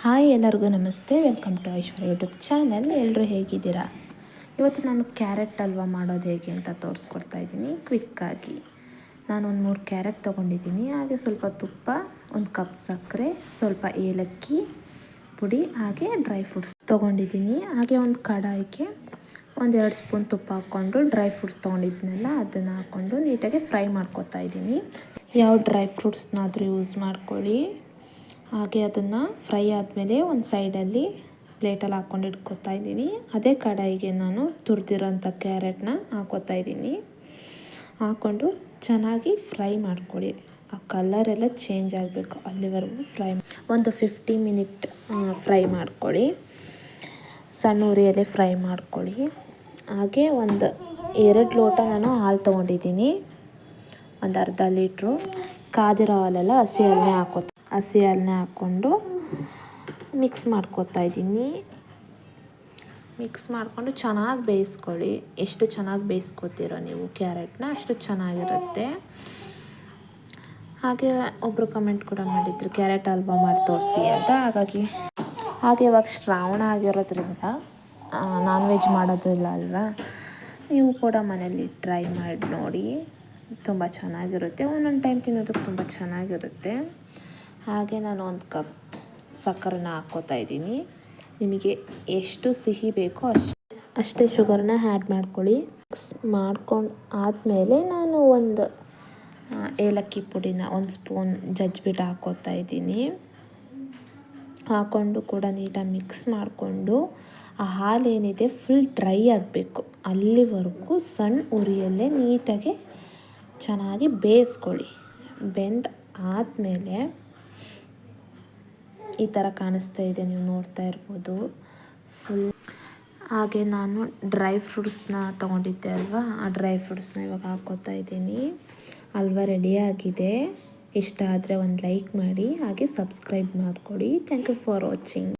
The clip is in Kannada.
ಹಾಯ್ ಎಲ್ಲರಿಗೂ ನಮಸ್ತೆ. Welcome to Aishwarya YouTube channel ಎಲ್ಲರೂ ಹೇಗಿದ್ದೀರಾ? ಇವತ್ತು ನಾನು ಕ್ಯಾರೆಟ್ ಹಲ್ವ ಮಾಡೋದು ಹೇಗೆ ಅಂತ ತೋರಿಸ್ಕೊಡ್ತಾ ಇದ್ದೀನಿ. ಕ್ವಿಕ್ಕಾಗಿ ನಾನು ಒಂದು ಮೂರು ಕ್ಯಾರೆಟ್ ತೊಗೊಂಡಿದ್ದೀನಿ. ಹಾಗೆ ಸ್ವಲ್ಪ ತುಪ್ಪ, ಒಂದು ಕಪ್ ಸಕ್ಕರೆ, ಸ್ವಲ್ಪ ಏಲಕ್ಕಿ ಪುಡಿ, ಹಾಗೆ ಡ್ರೈ ಫ್ರೂಟ್ಸ್ ತೊಗೊಂಡಿದ್ದೀನಿ. ಹಾಗೆ ಒಂದು ಕಡಾಯಿಗೆ ಒಂದೆರಡು ಸ್ಪೂನ್ ತುಪ್ಪ ಹಾಕ್ಕೊಂಡು ಡ್ರೈ ಫ್ರೂಟ್ಸ್ ತೊಗೊಂಡಿದ್ನಲ್ಲ, ಅದನ್ನು ಹಾಕ್ಕೊಂಡು ನೀಟಾಗಿ ಫ್ರೈ ಮಾಡ್ಕೊತಾ ಇದ್ದೀನಿ. ಯಾವ ಡ್ರೈ ಫ್ರೂಟ್ಸ್ನಾದರೂ ಯೂಸ್ ಮಾಡ್ಕೊಳ್ಳಿ. ಹಾಗೆ ಅದನ್ನು ಫ್ರೈ ಆದಮೇಲೆ ಒಂದು ಸೈಡಲ್ಲಿ ಪ್ಲೇಟಲ್ಲಿ ಹಾಕ್ಕೊಂಡು ಇಟ್ಕೊತಾ ಇದ್ದೀನಿ. ಅದೇ ಕಡಾಯಿಗೆ ನಾನು ತುರಿದಿರೋಂಥ ಕ್ಯಾರೆಟ್ನ ಹಾಕೋತಾ ಇದ್ದೀನಿ. ಹಾಕ್ಕೊಂಡು ಚೆನ್ನಾಗಿ ಫ್ರೈ ಮಾಡ್ಕೊಳ್ಳಿ. ಆ ಕಲರೆಲ್ಲ ಚೇಂಜ್ ಆಗಬೇಕು. ಅಲ್ಲಿವರೆಗೂ ಫ್ರೈ ಒಂದು ಫಿಫ್ಟಿ ಮಿನಿಟ್ ಫ್ರೈ ಮಾಡ್ಕೊಳ್ಳಿ. ಸಣ್ಣ ಉರಿಯಲ್ಲೇ ಫ್ರೈ ಮಾಡ್ಕೊಳ್ಳಿ. ಹಾಗೆ ಒಂದು ಎರಡು ಲೋಟ ನಾನು ಹಾಲು ತೊಗೊಂಡಿದ್ದೀನಿ. ಒಂದು ಅರ್ಧ ಲೀಟ್ರು. ಕಾದಿರೋ ಹಾಲೆಲ್ಲ ಹಸಿ ಹಾಲನ್ನೇ ಹಾಕೋ ಹಸಿ ಹಾಲನ್ನ ಹಾಕ್ಕೊಂಡು ಮಿಕ್ಸ್ ಮಾಡ್ಕೊತಾ ಇದ್ದೀನಿ. ಮಿಕ್ಸ್ ಮಾಡಿಕೊಂಡು ಚೆನ್ನಾಗಿ ಬೇಯಿಸ್ಕೊಳ್ಳಿ. ಎಷ್ಟು ಚೆನ್ನಾಗಿ ಬೇಯಿಸ್ಕೊತೀರೋ ನೀವು ಕ್ಯಾರೆಟ್ನ ಅಷ್ಟು ಚೆನ್ನಾಗಿರುತ್ತೆ. ಹಾಗೆ ಒಬ್ಬರು ಕಮೆಂಟ್ ಕೂಡ ಮಾಡಿದ್ರು, ಕ್ಯಾರೆಟ್ ಹಲ್ವಾ ಮಾಡಿ ತೋರಿಸಿ ಅಂತ. ಹಾಗಾಗಿ ಹಾಗೆ ಇವಾಗ ಶ್ರಾವಣ ಆಗಿರೋದ್ರಿಂದ ನಾನ್ ವೆಜ್ ಮಾಡೋದಿಲ್ಲ ಅಲ್ವಾ? ನೀವು ಕೂಡ ಮನೇಲಿ ಟ್ರೈ ಮಾಡಿ ನೋಡಿ. ತುಂಬ ಚೆನ್ನಾಗಿರುತ್ತೆ. ಒಂದೊಂದು ಟೈಮ್ ತಿನ್ನೋದಕ್ಕೆ ತುಂಬ ಚೆನ್ನಾಗಿರುತ್ತೆ. ಹಾಗೆ ನಾನು ಒಂದು ಕಪ್ ಸಕ್ಕರೆನ ಹಾಕ್ಕೋತಾ ಇದ್ದೀನಿ. ನಿಮಗೆ ಎಷ್ಟು ಸಿಹಿ ಬೇಕೋ ಅಷ್ಟು ಅಷ್ಟೇ ಶುಗರ್ನ ಆ್ಯಡ್ ಮಾಡ್ಕೊಳ್ಳಿ. ಮಿಕ್ಸ್ ಮಾಡ್ಕೊಂಡು ಆದಮೇಲೆ ನಾನು ಒಂದು ಏಲಕ್ಕಿ ಪುಡಿನ ಒಂದು ಸ್ಪೂನ್ ಜಜ್ಬಿಟ್ಟು ಹಾಕೋತಾ ಇದ್ದೀನಿ. ಹಾಕ್ಕೊಂಡು ಕೂಡ ನೀಟಾಗಿ ಮಿಕ್ಸ್ ಮಾಡಿಕೊಂಡು ಆ ಹಾಲೇನಿದೆ ಫುಲ್ ಡ್ರೈ ಆಗಬೇಕು. ಅಲ್ಲಿವರೆಗೂ ಸಣ್ಣ ಉರಿಯಲ್ಲೇ ನೀಟಾಗಿ ಚೆನ್ನಾಗಿ ಬೇಯಿಸ್ಕೊಳ್ಳಿ. ಬೆಂದ ಆದಮೇಲೆ ಈ ಥರ ಕಾಣಿಸ್ತಾ ಇದೆ, ನೀವು ನೋಡ್ತಾ ಇರ್ಬೋದು. ಫುಲ್ ಹಾಗೆ ನಾನು ಡ್ರೈ ಫ್ರೂಟ್ಸ್ನ ತೊಗೊಂಡಿದ್ದೆ ಅಲ್ವಾ? ಆ ಡ್ರೈ ಫ್ರೂಟ್ಸ್ನ ಇವಾಗ ಹಾಕ್ಕೋತಾ ಇದ್ದೀನಿ. ಅಲ್ವಾ ರೆಡಿಯಾಗಿದೆ ಇಷ್ಟ ಆದರೆ ಒಂದು ಲೈಕ್ ಮಾಡಿ, ಹಾಗೆ ಸಬ್ಸ್ಕ್ರೈಬ್ ಮಾಡಿಕೊಡಿ. Thank you for watching